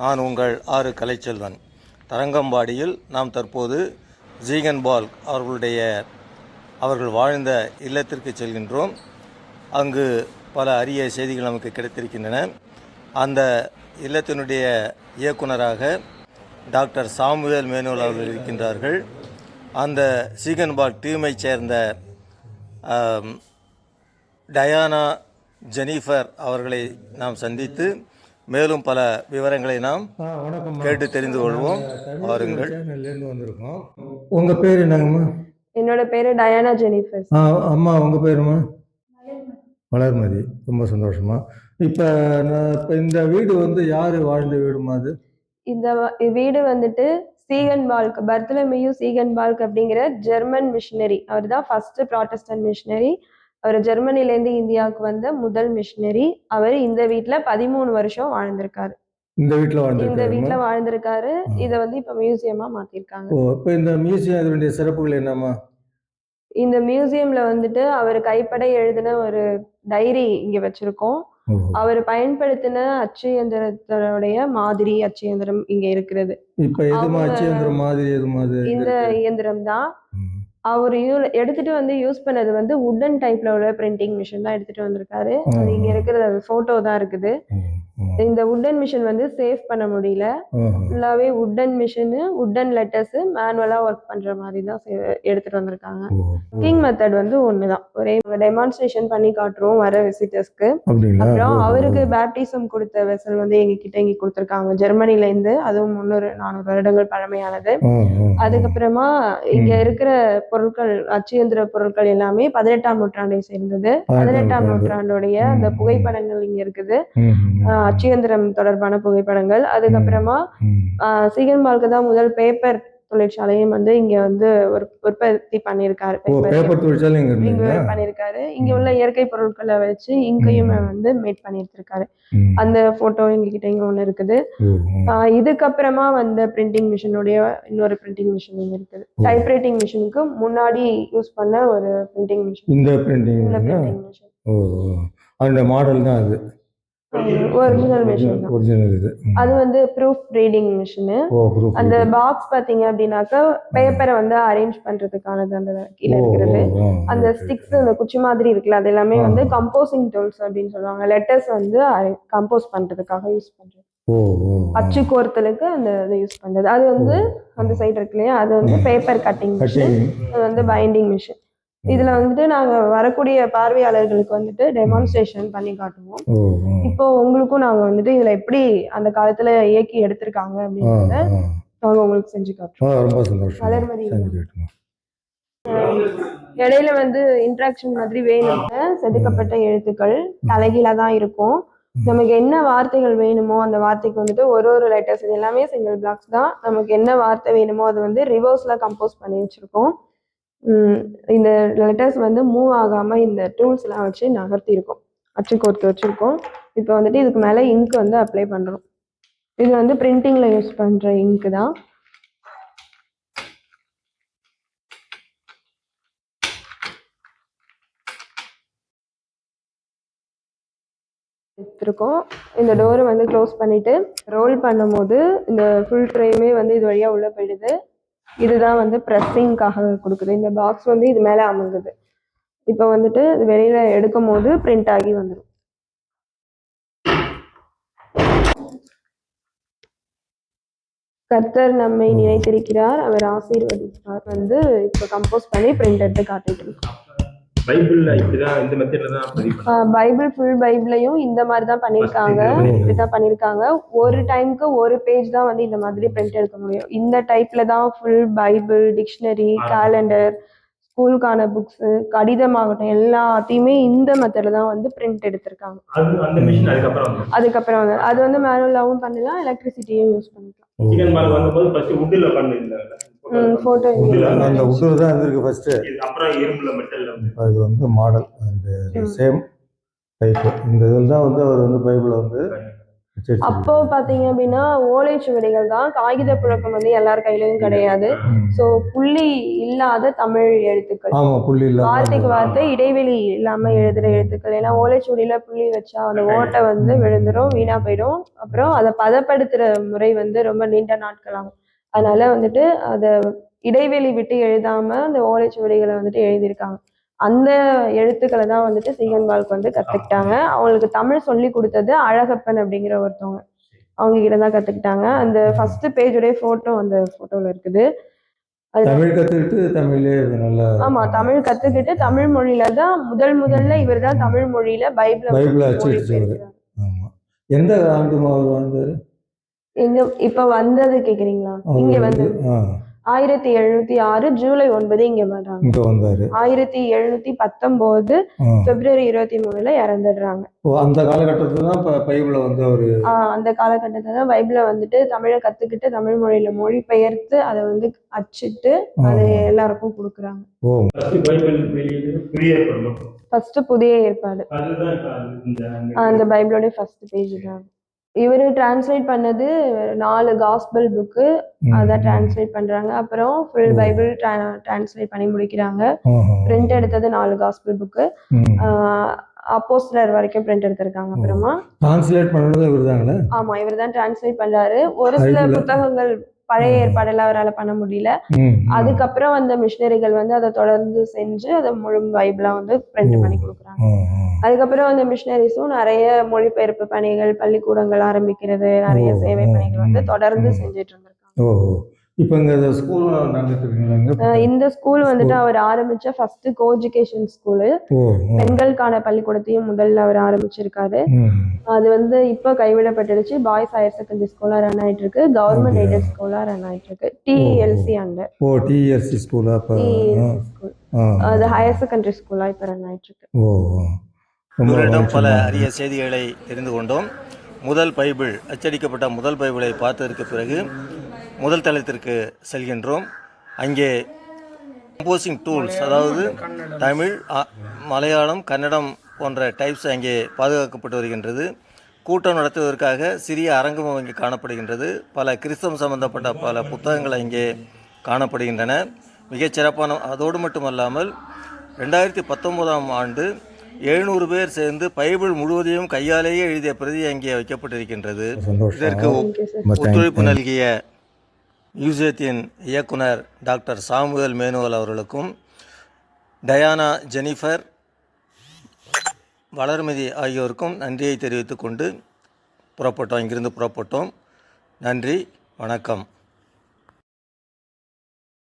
நான் உங்கள் ஆறு கலைச்செல்வன். தரங்கம்பாடியில் நாம் தற்போது ஜீகன் பால் அவர்களுடைய அவர்கள் வாழ்ந்த இல்லத்திற்கு செல்கின்றோம். அங்கு பல அரிய செய்திகள் நமக்கு கிடைத்திருக்கின்றன. அந்த இல்லத்தினுடைய இயக்குனராக டாக்டர் சாமுவேல் மேனோல் அவர்கள் இருக்கின்றார்கள். அந்த சீகன்பால் டீமை டீமைச் சேர்ந்த டயானா ஜெனிஃபர் அவர்களை நாம் சந்தித்து மேலும் பல விவரங்களை நாம் கேட்டு தெரிந்து கொள்வோம். வாருங்கள். வந்திருக்கோம். உங்கள் பேர் என்னங்கம்மா? என்னோட பேரு டயானா ஜெனிஃபர். ஆ அம்மா உங்கள் பேருமா வளர்மதி ரொம்ப சந்தோஷமா. இப்போ நான் இப்போ இந்த வீடு வந்து யார் வாழ்ந்த வீடுமா அது? இந்த வீடு வந்துட்டு சீகன் பால்க் பர்த்தலமேயு சீகன் பால்க் அப்படிங்கிற ஜெர்மன் மிஷினரி. அவர் தான் ஃபர்ஸ்ட் ப்ராட்டஸ்டன்ட் மிஷினரி அவர் ஜெர்மனிலேருந்து இந்தியாவுக்கு வந்த முதல் மிஷினரி அவர் இந்த வீட்ல பதிமூணு வருஷம் வாழ்ந்திருக்காரு. இந்த வீட்டில் இந்த வீட்ல வாழ்ந்துருக்காருமா வாழ்ந்திருக்காரு. இதை வந்து இப்ப மியூசியமா மாத்திருக்காங்க. ஓ இப்போ இந்த மியூசியம் இதனுடைய சிறப்புகள் என்னம்மா? இந்த மியூசியம்ல வந்துட்டு அவர் கைப்பட எழுதின ஒரு டைரி இங்க வச்சிருக்கோம். அவர் பயன்படுத்தின அச்சு இயந்திரத்தோடைய மாதிரி அச்சு இயந்திரம் இங்க இருக்கிறது. இப்போ எதுமா அவங்க- அச்சியந்திரம் மாதிரி எதுமா இந்த இயந்திரம் தான். அவர் யூ எடுத்துட்டு வந்து யூஸ் பண்ணது வந்து உட்டன் டைப்ல உள்ள பிரிண்டிங் மிஷின் தான் எடுத்துட்டு வந்திருக்காரு அது இங்க ம். இருக்கிறது போட்டோ தான் இருக்குது. இந்த உட்டன் மிஷின் வந்து சேவ் பண்ண முடியல. ஃபுல்லாவே உட்டன் மிஷின் உட்டன் லெட்டர்ஸ் மேனுவலா ஒர்க் பண்ற மாதிரி தான் எடுத்துட்டு வந்திருக்காங்க. குக்கிங் மெத்தட் வந்து ஒண்ணுதான் ஒரே டெமான்ஸ்ட்ரேஷன் பண்ணி காட்டுறோம் வர விசிட்டர்ஸ்க்கு அப்புறம். அவருக்கு பேப்டிசம் கொடுத்த வெசல் வந்து எங்க கிட்ட இங்க கொடுத்துருக்காங்க ஜெர்மனில இருந்து அதுவும் முன்னூறு நானூறு வருடங்கள் பழமையானது. அதுக்கப்புறமா இங்க. இருக்கிற பொருட்கள் அச்சியந்திர பொருட்கள் எல்லாமே பதினெட்டாம் நூற்றாண்டை சேர்ந்தது பதினெட்டாம் நூற்றாண்டு. நூற்றாண்டுடைய அந்த. புகைப்படங்கள் இங்க இருக்குது அச்சியந்திரம் தொடர்பான புகைப்படங்கள் அதுக்கப்புறமா ம். சீகன்பால்க்கு தான் முதல் பேப்பர் தொழிற்சாலையும் வந்து இங்க வந்து ஒரு உற்பத்தி பண்ணியிருக்காரு. பேப்பர் பண்ணியிருக்காரு இங்க உள்ள இயற்கை பொருட்களை வச்சு இங்கையும். வந்து மேட் பண்ணியிருக்காரு. அந்த போட்டோ எங்ககிட்ட இங்க ஒண்ணு இருக்குது இதுக்கப்புறமா வந்த பிரிண்டிங் மிஷினுடைய இன்னொரு பிரிண்டிங் மிஷின் இங்க இருக்குது. டைப்ரைட்டிங் மிஷினுக்கு முன்னாடி யூஸ் பண்ண ஒரு பிரிண்டிங் மிஷின் இந்த பிரிண்டிங் மிஷின். அந்த மாடல் தான் அது ஒரிஜினல் மிஷின் ஒரிஜினல் இது. அது வந்து ப்ரூஃப் ரீடிங் மிஷின் அந்த. பாக்ஸ் பாத்தீங்க அப்படின்னாக்கா பேப்பரை வந்து அரேஞ்ச் பண்றதுக்கானது அந்த கீழே இருக்கிறது. அந்த ஸ்டிக்ஸ். அந்த குச்சி மாதிரி இருக்குல்ல அது எல்லாமே. வந்து கம்போசிங் டூல்ஸ் அப்படின்னு சொல்லுவாங்க. லெட்டர்ஸ் வந்து கம்போஸ் பண்றதுக்காக யூஸ் பண்றது. அச்சு கோர்த்தலுக்கு அந்த இது யூஸ் பண்றது. அது வந்து அந்த சைடு இருக்கு இல்லையா? அது வந்து பேப்பர் கட்டிங் மிஷின் அது வந்து பைண்டிங் மிஷின் இதுல வந்துட்டு நாங்க வரக்கூடிய பார்வையாளர்களுக்கு வந்துட்டு டெமான்ஸ்ட்ரேஷன் பண்ணி காட்டுவோம். இப்போ உங்களுக்கும் நாங்க வந்துட்டு இதுல எப்படி அந்த காலத்துல இயக்கி எடுத்திருக்காங்க அப்படின்றத. நாங்க உங்களுக்கு செஞ்சு காட்டுறோம். ரொம்ப சந்தோஷம். இடையில வந்து இன்ட்ராக்ஷன் மாதிரி வேணுங்க. செதுக்கப்பட்ட எழுத்துக்கள் தலைகீழா தான் இருக்கும். நமக்கு என்ன வார்த்தைகள் வேணுமோ அந்த வார்த்தைக்கு வந்துட்டு ஒரு ஒரு லெட்டர்ஸ் எல்லாமே சிங்கிள் பிளாக்ஸ் தான். நமக்கு என்ன வார்த்தை வேணுமோ அது வந்து ரிவர்ஸ்ல கம்போஸ் பண்ணி வச்சிருக்கோம். இந்த லெட்டர்ஸ் வந்து மூவ் ஆகாமல் இந்த டூல்ஸ்லாம் வச்சு நகர்த்தியிருக்கோம். அச்சு கோர்த்து வச்சிருக்கோம். இப்போ வந்துட்டு இதுக்கு மேலே இங்க் வந்து அப்ளை பண்ணுறோம் இது வந்து பிரிண்டிங்கில் யூஸ் பண்ணுற இங்கு தான். எடுத்திருக்கோம். இந்த டோரை வந்து க்ளோஸ் பண்ணிவிட்டு ரோல் பண்ணும்போது இந்த ஃபுல் ட்ரேயுமே வந்து இது வழியாக உள்ளே போயிடுது. இதுதான் வந்து ப்ரெஸ்ஸிங்காக கொடுக்குது. இந்த பாக்ஸ் வந்து இது மேலே அமங்குது இப்போ வந்துட்டு வெளியில் வெளியில எடுக்கும் போது பிரிண்ட் ஆகி வந்துடும் கர்த்தர் நம்மை நினைத்திருக்கிறார். அவர் ஆசீர்வதிக்கிறார் வந்து இப்போ கம்போஸ் பண்ணி பிரிண்ட் எடுத்து காட்டிட்டு இருக்கோம் பைபிள் ஃபுல் பைபிளையும் இந்த மாதிரி தான் பண்ணியிருக்காங்க இப்படி தான் பண்ணியிருக்காங்க. ஒரு டைம்க்கு ஒரு பேஜ் தான் வந்து இந்த மாதிரி பிரிண்ட் எடுக்க முடியும். இந்த டைப்ல தான் ஃபுல் பைபிள் டிக்ஷனரி. கேலண்டர் ஸ்கூலுக்கான புக்ஸ் கடிதமாகட்டும் எல்லாத்தையுமே இந்த மெத்தட்ல தான் வந்து பிரிண்ட் எடுத்திருக்காங்க. அதுக்கப்புறம் அது வந்து மேனுவலாவும் பண்ணலாம் எலக்ட்ரிசிட்டியும் யூஸ் பண்ணிக்கலாம். ஓ. சிக்கன் பால் வந்தபோது ஃபர்ஸ்ட் வுட்ல பண்ணிருந்தாங்க ம், photo வுட்ல அந்த உட்டில் தான் இருந்திருக்கு ஃபர்ஸ்ட் அப்புறம் இரும்புல மெட்டல்ல வந்து. அது வந்து மாடல் அந்த ம். சேம் டைப் இந்த இதில் தான் வந்து அவர் வந்து பைபிளை வந்து சரி சரி அப்போ பாத்தீங்க அப்படின்னா ஓலைச்சுவடிகள் தான் காகித புழக்கம் வந்து எல்லார் கையிலயும் கிடையாது. சோ புள்ளி இல்லாத தமிழ் எழுத்துக்கள். ஆமா புள்ளி வார்த்தைக்கு வார்த்தை இடைவெளி இல்லாம எழுதுற எழுத்துக்கள். ஏன்னா ஓலைச்சுவடியில புள்ளி வச்சா அந்த ஓட்டை வந்து விழுந்துரும் வீணா போயிடும். அப்புறம் அதை பதப்படுத்துற முறை வந்து ரொம்ப நீண்ட நாட்கள் ஆகும். அதனால வந்துட்டு அத இடைவெளி விட்டு எழுதாம அந்த ஓலைச்சுவடிகளை வந்துட்டு எழுதியிருக்காங்க. அந்த எழுத்துக்களை தான் வந்துட்டு சீகன்பால்க்கு வந்து கத்துக்கிட்டாங்க. அவங்களுக்கு தமிழ் சொல்லி கொடுத்தது அழகப்பன் அப்படிங்கிற ஒருத்தவங்க. அவங்க கிட்ட தான் கத்துக்கிட்டாங்க. அந்த ஃபர்ஸ்ட் பேஜுடைய போட்டோ அந்த போட்டோல இருக்குது. அது தமிழ் கத்துக்கிட்டு நல்லா ஆமா தமிழ் கத்துக்கிட்டு தமிழ் மொழியில தான் முதல் முதல்ல இவர் தான் தமிழ் மொழியில பைபிள பைபிளை எந்த ஆண்டு அவர் வாழ்ந்தாரு? எங்க இப்ப வந்தது கேக்குறீங்களா? இங்க வந்து. ஆயிரத்தி எழுநூத்தி ஆறு ஜூலை ஒன்பது இங்க வர்றாங்க இங்க வந்தாரு. ஆயிரத்தி எழுநூத்தி பத்தொன்பது. பிப்ரவரி இருபத்தி மூணுல இறந்துடுறாங்க. ஓ அந்த காலகட்டத்துல தான் பைபிளை வந்து அவரு ஆஹ் அந்த காலகட்டத்துல தான் பைபிளை வந்துட்டு தமிழை கத்துக்கிட்டு தமிழ் மொழியில மொழி பெயர்த்து அதை வந்து அச்சிட்டு அதை எல்லாருக்கும் கொடுக்குறாங்க. ஓ. ஃபர்ஸ்ட் புதிய ஏற்பாடு. அந்த பைபிளோட ஃபர்ஸ்ட் பேஜ் தான். இவரு டிரான்ஸ்லேட் பண்ணது நாலு காஸ்பல் புக்கு அதை. டிரான்ஸ்லேட் பண்றாங்க. அப்புறம் ஃபுல் பைபிள் டிரான்ஸ்லேட் பண்ணி முடிக்கிறாங்க. பிரிண்ட் எடுத்தது நாலு காஸ்பல் புக்கு ம். அப்போஸ்லர் வரைக்கும் பிரிண்ட் எடுத்திருக்காங்க அப்புறமா. டிரான்ஸ்லேட் பண்ணது இவர்தாங்களே? ஆமா இவர் தான் டிரான்ஸ்லேட் பண்றாரு. ஒரு சில புத்தகங்கள் பழைய ஏற்பாடெல்லாம் அவரால் பண்ண முடியல. அதுக்கப்புறம் வந்த மிஷினரிகள் வந்து அதை தொடர்ந்து செஞ்சு அதை முழு பைபிளா வந்து பிரிண்ட். பண்ணி கொடுக்குறாங்க. அதுக்கப்புறம் அந்த மிஷினரிஸும் நிறைய மொழிபெயர்ப்பு பணிகள் பள்ளிக்கூடங்கள் ஆரம்பிக்கிறது நிறைய சேவை பணிகள் வந்து தொடர்ந்து. செஞ்சுட்டு இருந்திருக்காங்க. இப்போ இங்க ஸ்கூல் நடந்துட்டு இந்த ஸ்கூல் வந்துட்டு அவர் ஆரம்பிச்ச ஃபர்ஸ்ட் கோ எஜுகேஷன் ஸ்கூலு. பெண்களுக்கான பள்ளிக்கூடத்தையும் முதல்ல அவர் ஆரம்பிச்சிருக்காரு. அது வந்து இப்போ கைவிடப்பட்டுடுச்சு. பாய்ஸ் ஹையர் செகண்டரி ஸ்கூலா ரன் ஆயிட்டு இருக்கு கவர்மெண்ட்? எய்டட் ஸ்கூலா ரன் ஆயிட்டு இருக்கு டிஎல்சி அண்டர் ஓ. ஸ்கூலா டிஎல்சி ஸ்கூல் ஆ. அது ஹையர் செகண்டரி ஸ்கூலா இப்போ ரன் ஆயிட்டு இருக்கு ஓ. பல. அரிய செய்திகளை தெரிந்து கொண்டோம். முதல் பைபிள் அச்சடிக்கப்பட்ட முதல் பைபிளை பார்த்ததற்கு பிறகு முதல் தளத்திற்கு செல்கின்றோம். அங்கே கம்போசிங் டூல்ஸ் அதாவது தமிழ் மலையாளம் கன்னடம் போன்ற டைப்ஸ் அங்கே பாதுகாக்கப்பட்டு வருகின்றது. கூட்டம் நடத்துவதற்காக சிறிய அரங்கம் அங்கே காணப்படுகின்றது. பல கிறிஸ்தவம் சம்பந்தப்பட்ட பல புத்தகங்கள் அங்கே காணப்படுகின்றன. மிகச் சிறப்பான அதோடு மட்டுமல்லாமல் ரெண்டாயிரத்தி பத்தொன்பதாம் ஆண்டு எழுநூறு பேர் சேர்ந்து பைபிள் முழுவதையும் கையாலேயே எழுதிய பிரதி அங்கே வைக்கப்பட்டிருக்கின்றது. இதற்கு ஒத்துழைப்பு நல்கிய மியூசியத்தின் இயக்குனர் டாக்டர் சாமுவேல் மேனுவல் அவர்களுக்கும் டயானா ஜெனிஃபர் வளர்மதி ஆகியோருக்கும் நன்றியை தெரிவித்துக்கொண்டு புறப்பட்டோம். இங்கிருந்து புறப்பட்டோம். நன்றி வணக்கம்.